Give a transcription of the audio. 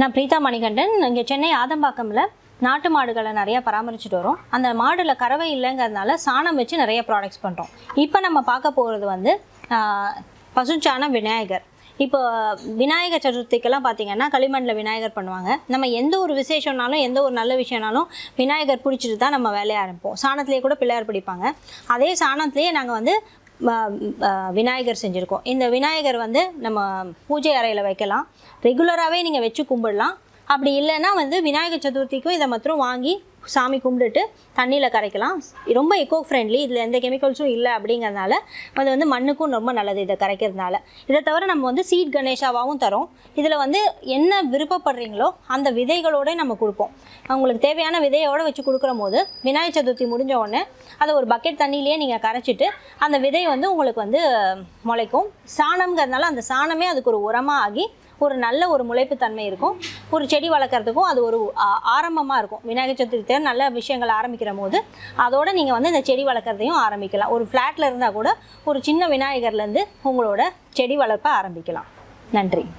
நான் பிரீதா மணிகண்டன். இங்கே சென்னை ஆதம்பாக்கம்ல நாட்டு மாடுகளை நிறையா பராமரிச்சுட்டு வரோம். அந்த மாடுல கறவை இல்லைங்கிறதுனால சாணம் வச்சு நிறைய ப்ராடக்ட்ஸ் பண்ணுறோம் இப்போ நம்ம பார்க்க போகிறது வந்து பசுச்சாணம் விநாயகர். இப்போ விநாயகர் சதுர்த்திக்கெல்லாம் பார்த்தீங்கன்னா களிமண்ணில் விநாயகர் பண்ணுவாங்க. நம்ம எந்த ஒரு விசேஷம்னாலும் எந்த ஒரு நல்ல விஷயம்னாலும் விநாயகர் பிடிச்சிட்டு தான் நம்ம வேலையை ஆரம்பிப்போம். சாணத்துலேயே கூட பிள்ளையார் பிடிப்பாங்க. அதே சாணத்திலேயே நாங்கள் வந்து விநாயகர் செஞ்சுருக்கோம். இந்த விநாயகர் வந்து நம்ம பூஜை அறையில் வைக்கலாம். ரெகுலராகவே நீங்கள் வச்சு கும்பிடலாம். அப்படி இல்லைன்னா வந்து விநாயகர் சதுர்த்திக்கும் இதை மாத்திரம் வாங்கி சாமி கும்பிட்டுட்டு தண்ணியில் கரைக்கலாம். ரொம்ப எக்கோ ஃப்ரெண்ட்லி இதில் எந்த கெமிக்கல்ஸும் இல்லை அப்படிங்கிறதுனால அது வந்து மண்ணுக்கும் ரொம்ப நல்லது இதை கரைக்கிறதுனால. இதை தவிர நம்ம வந்து சீட் கணேஷாவாகவும் தரோம். இதில் வந்து என்ன விருப்பப்படுறீங்களோ அந்த விதைகளோட நம்ம கொடுப்போம். அவங்களுக்கு தேவையான விதையோட வச்சு கொடுக்குற போது விநாயகர் சதுர்த்தி முடிஞ்ச உடனே அதை ஒரு பக்கெட் தண்ணியிலேயே நீங்கள் கரைச்சிட்டு அந்த விதை வந்து உங்களுக்கு வந்து முளைக்கும். சாணம்ங்கிறதுனால அந்த சாணமே அதுக்கு ஒரு உரமாக ஆகி ஒரு நல்ல ஒரு முளைப்பு தன்மை இருக்கும். ஒரு செடி வளர்க்குறதுக்கும் அது ஒரு ஆரம்பமாக இருக்கும். விநாயகர் சதுர்த்தி நல்ல விஷயங்கள் ஆரம்பிக்கிற போது அதோட நீங்கள் வந்து இந்த செடி வளர்க்குறதையும் ஆரம்பிக்கலாம். ஒரு ஃப்ளாட்டில் இருந்தால் கூட ஒரு சின்ன விநாயகர்லேருந்து உங்களோட செடி வளர்ப்பை ஆரம்பிக்கலாம். நன்றி.